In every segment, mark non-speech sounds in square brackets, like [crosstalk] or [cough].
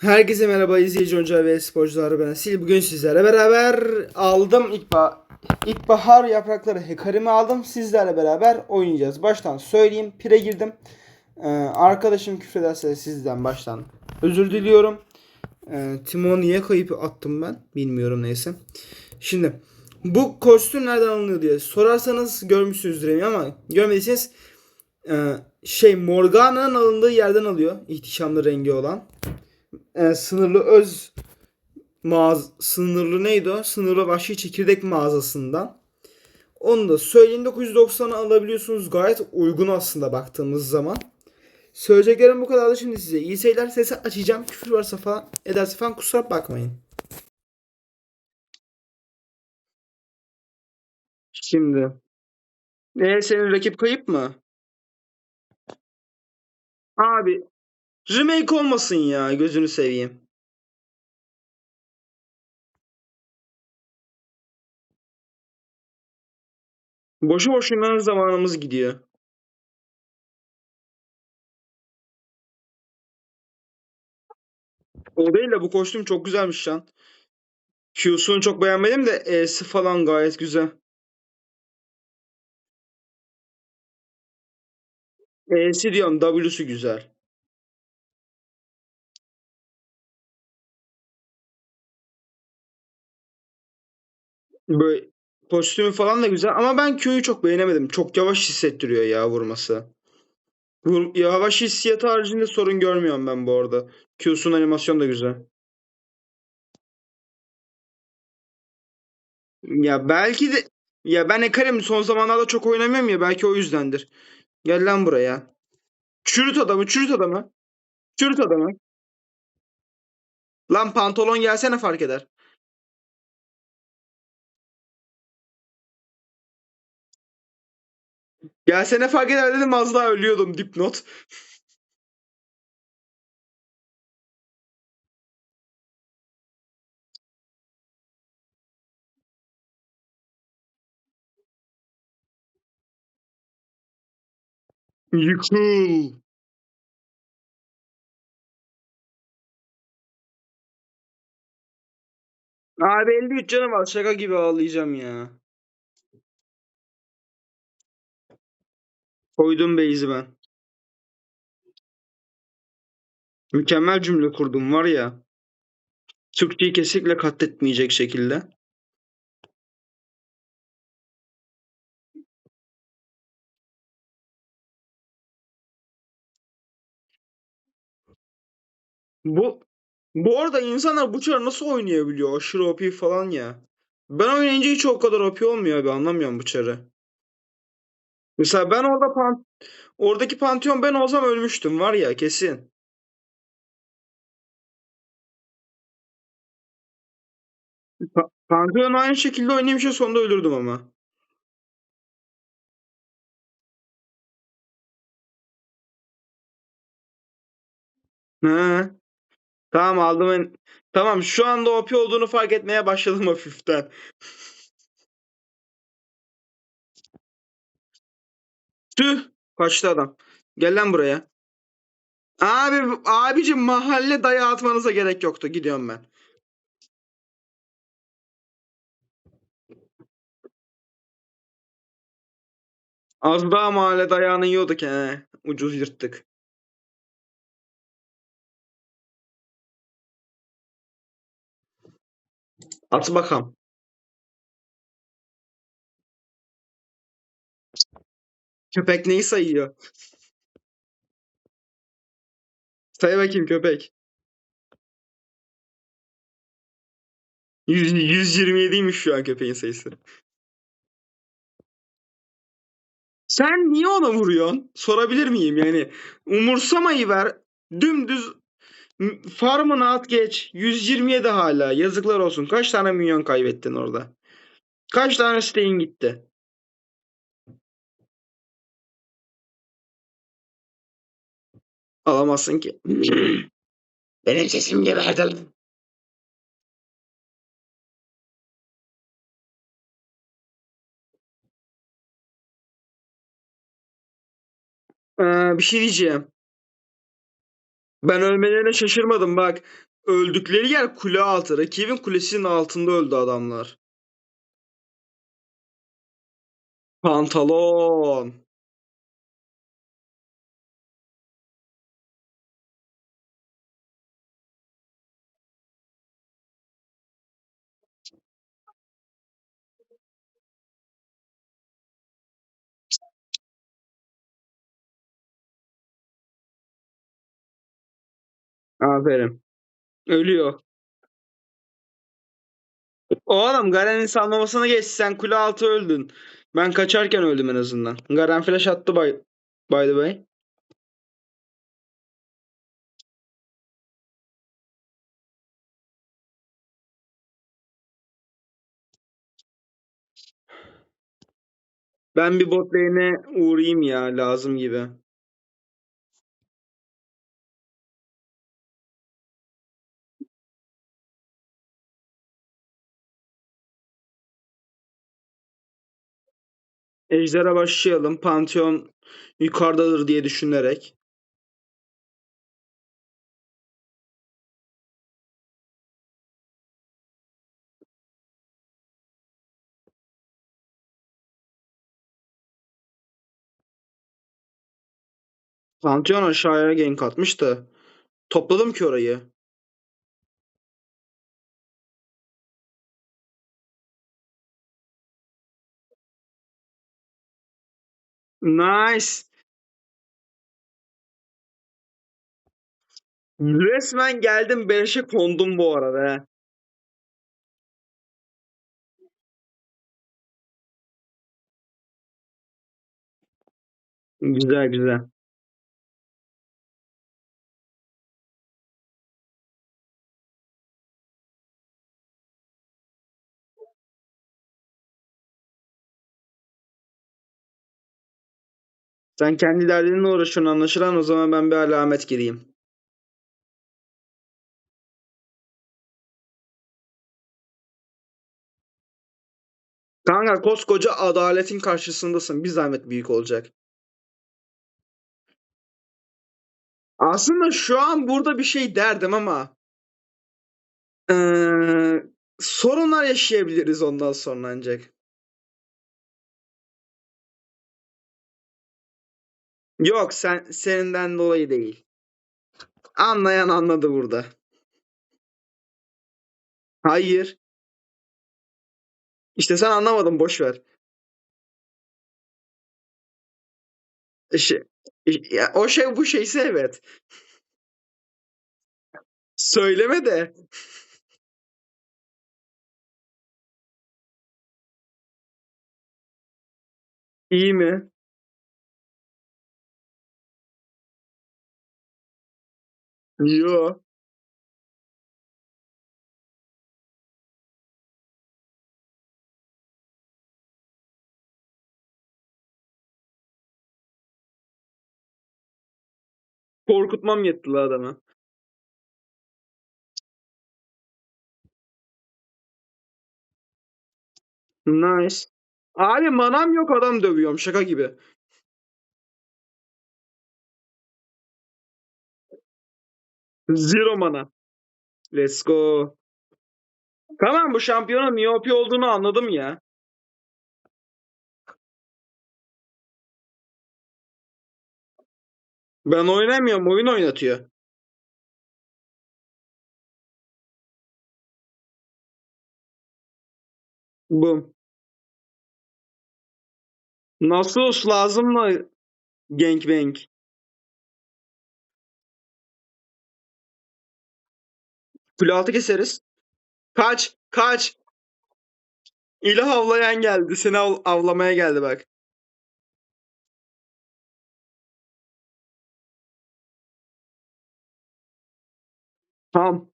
Herkese merhaba izleyici oyuncular ve sporcular ben Asil. Bugün sizlerle beraber aldım ilkbahar, ilkbahar yaprakları hekarimi aldım. Sizlerle beraber oynayacağız. Baştan söyleyeyim. Pire girdim. Ee, arkadaşım küfrederse sizden baştan özür diliyorum. Ee, Timon niye kayıp attım ben? Bilmiyorum neyse. Şimdi bu kostüm nereden alınıyor diye sorarsanız görmüşsünüzdür ama görmediyseniz e, şey Morgana'nın alındığı yerden alıyor. İhtişamlı rengi olan e, sınırlı öz mağaz sınırlı neydi o? Sınırlı vahşi çekirdek mağazasından. Onu da söyleyeyim 990'a alabiliyorsunuz. Gayet uygun aslında baktığımız zaman. Söyleyeceklerim bu kadardı şimdi size. İyi seyirler. Sesi açacağım. Küfür varsa falan ederse falan kusura bakmayın. Şimdi. Ne senin rakip kayıp mı? Abi remake olmasın ya gözünü seveyim. Boşu boşuna zamanımız gidiyor. O değil de bu kostüm çok güzelmiş lan. Q'sunu çok beğenmedim de E'si falan gayet güzel. E'si diyorum W'su güzel. Böyle kostümü falan da güzel ama ben Q'yu çok beğenemedim. Çok yavaş hissettiriyor ya vurması. Vur, yavaş hissiyatı haricinde sorun görmüyorum ben bu arada. Q'sunun animasyon da güzel. Ya belki de ya ben Ekarim son zamanlarda çok oynamıyorum ya belki o yüzdendir. Gel lan buraya. Çürüt adamı, çürüt adamı. Çürüt adamı. Lan pantolon gelsene fark eder. Gelsene fark eder dedim az daha ölüyordum dipnot. Yıkıl. Abi 53 canım var şaka gibi ağlayacağım ya. Koydum base'i ben. Mükemmel cümle kurdum var ya. Türkçeyi kesinlikle katletmeyecek şekilde. Bu bu arada insanlar bu çarı nasıl oynayabiliyor? Aşırı OP falan ya. Ben oynayınca hiç o kadar OP olmuyor abi anlamıyorum bu çarı. Mesela ben orada pan oradaki Pantheon ben olsam ölmüştüm var ya kesin. Pa Pantheon aynı şekilde oynamışım sonunda ölürdüm ama. He. Tamam aldım. Tamam şu anda OP olduğunu fark etmeye başladım hafiften. Tüh. Kaçtı adam. Gel lan buraya. Abi abicim mahalle dayağı atmanıza gerek yoktu. Gidiyorum ben. Az daha mahalle dayağını yiyorduk he. Ucuz yırttık. At bakalım. Köpek neyi sayıyor? Say bakayım köpek. 100, 127'ymiş şu an köpeğin sayısı. Sen niye ona vuruyorsun? Sorabilir miyim yani? Umursamayı ver. Dümdüz farmını at geç. 127 hala. Yazıklar olsun. Kaç tane milyon kaybettin orada? Kaç tane steğin gitti? Alamazsın ki. [clears throat] Benim sesim geberdi lan. Ee, bir şey diyeceğim. Ben ölmelerine şaşırmadım bak. Öldükleri yer kule altı. Rakibin kulesinin altında öldü adamlar. Pantolon. Aferin. Ölüyor. Oğlum Garen'in salmamasına geç. Sen kule altı öldün. Ben kaçarken öldüm en azından. Garen flash attı by, by the way. Ben bir bot lane'e uğrayayım ya lazım gibi. Ejder'e başlayalım. Pantheon yukarıdadır diye düşünerek. Pantheon aşağıya gank atmış da. Topladım ki orayı. Nice. Resmen geldim beleşe kondum bu arada. Güzel güzel. Sen kendi derdinle uğraşıyorsun anlaşılan o zaman ben bir alamet gireyim. Kanka koskoca adaletin karşısındasın. Bir zahmet büyük olacak. Aslında şu an burada bir şey derdim ama eee, sorunlar yaşayabiliriz ondan sonra ancak. Yok sen seninden dolayı değil. Anlayan anladı burada. Hayır. İşte sen anlamadın boş ver. Şey, ya, o şey bu şeyse evet. Söyleme de. İyi mi? Yo. Korkutmam yetti la adamı. Nice. Abi manam yok adam dövüyorum şaka gibi. Zero mana. Let's go. Tamam bu şampiyonun miyopi olduğunu anladım ya. Ben oynamıyorum oyun oynatıyor. Bu. Nasus lazım mı? Gangbang. Kule altı keseriz. Kaç. Kaç. İlah avlayan geldi. Seni av- avlamaya geldi bak. Tamam.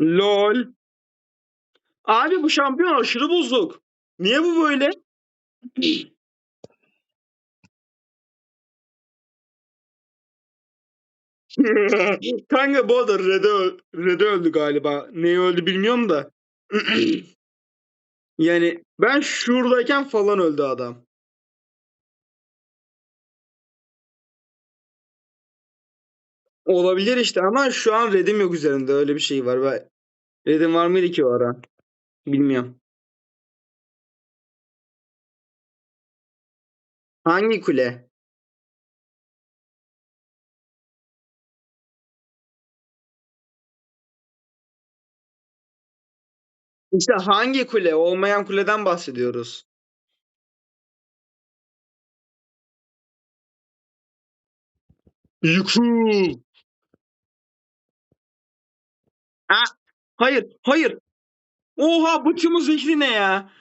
Lol. Abi bu şampiyon aşırı bozuk. Niye bu böyle? [laughs] Kanka bu arada Red'e, Red'e öldü galiba. Neyi öldü bilmiyorum da. [clears throat] Yani ben şuradayken falan öldü adam. Olabilir işte ama şu an redim yok üzerinde. Öyle bir şey var. Ve redim var mıydı ki o ara? Bilmiyorum. Hangi kule? İşte hangi kule? Olmayan kuleden bahsediyoruz. Yıkıl. Ha, hayır, hayır. Oha bıçımız zehri ne ya?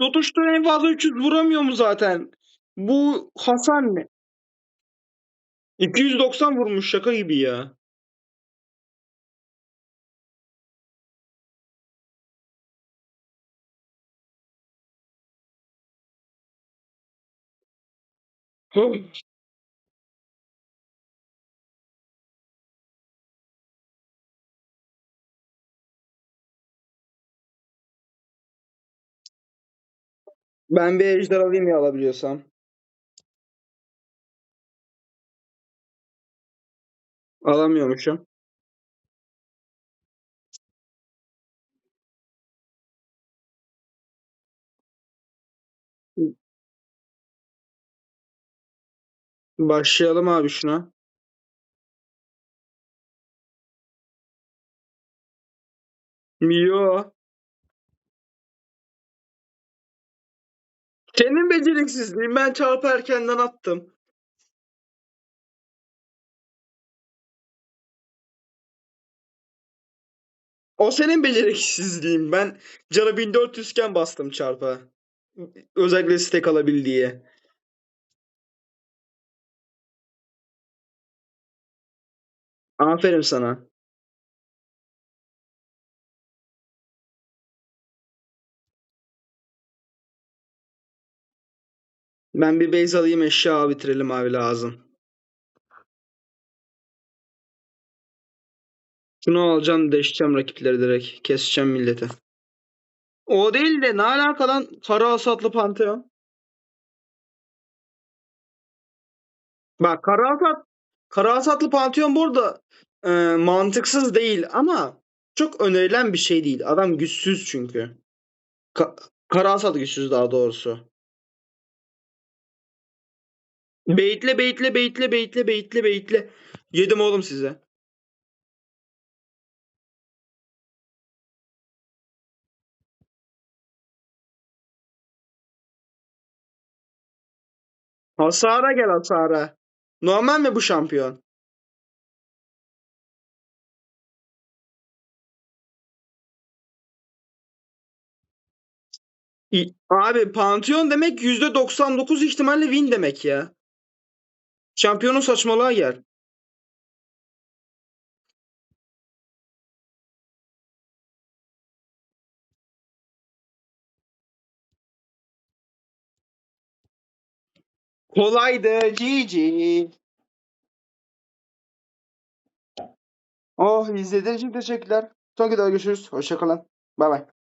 Tutuşta en fazla 300 vuramıyor mu zaten? Bu Hasan ne? 290 vurmuş şaka gibi ya. Ben bir ejder alayım ya alabiliyorsam. Alamıyormuşum. Başlayalım abi şuna. Yo. Senin beceriksizliğin. Ben çarpı erkenden attım. O senin beceriksizliğin. Ben canı 1400 iken bastım çarpı. Özellikle stack alabil diye. Aferin sana. Ben bir base alayım eşya bitirelim abi lazım. Şunu alacağım deşeceğim rakipleri direkt. Keseceğim milleti. O değil de ne alaka lan Kara Asatlı Pantheon? Bak Kara Asat Kara burada e, mantıksız değil ama çok önerilen bir şey değil. Adam güçsüz çünkü. Ka Kara güçsüz daha doğrusu. Beytle beytle beytle beytle beytle beytle. Yedim oğlum size. Hasara gel hasara. Normal mi bu şampiyon? Abi Pantheon demek %99 ihtimalle win demek ya. Şampiyonun saçmalığa gel. Kolaydı. GG. Oh izlediğiniz için teşekkürler. Sonraki videoda görüşürüz. Hoşçakalın. Bay bay.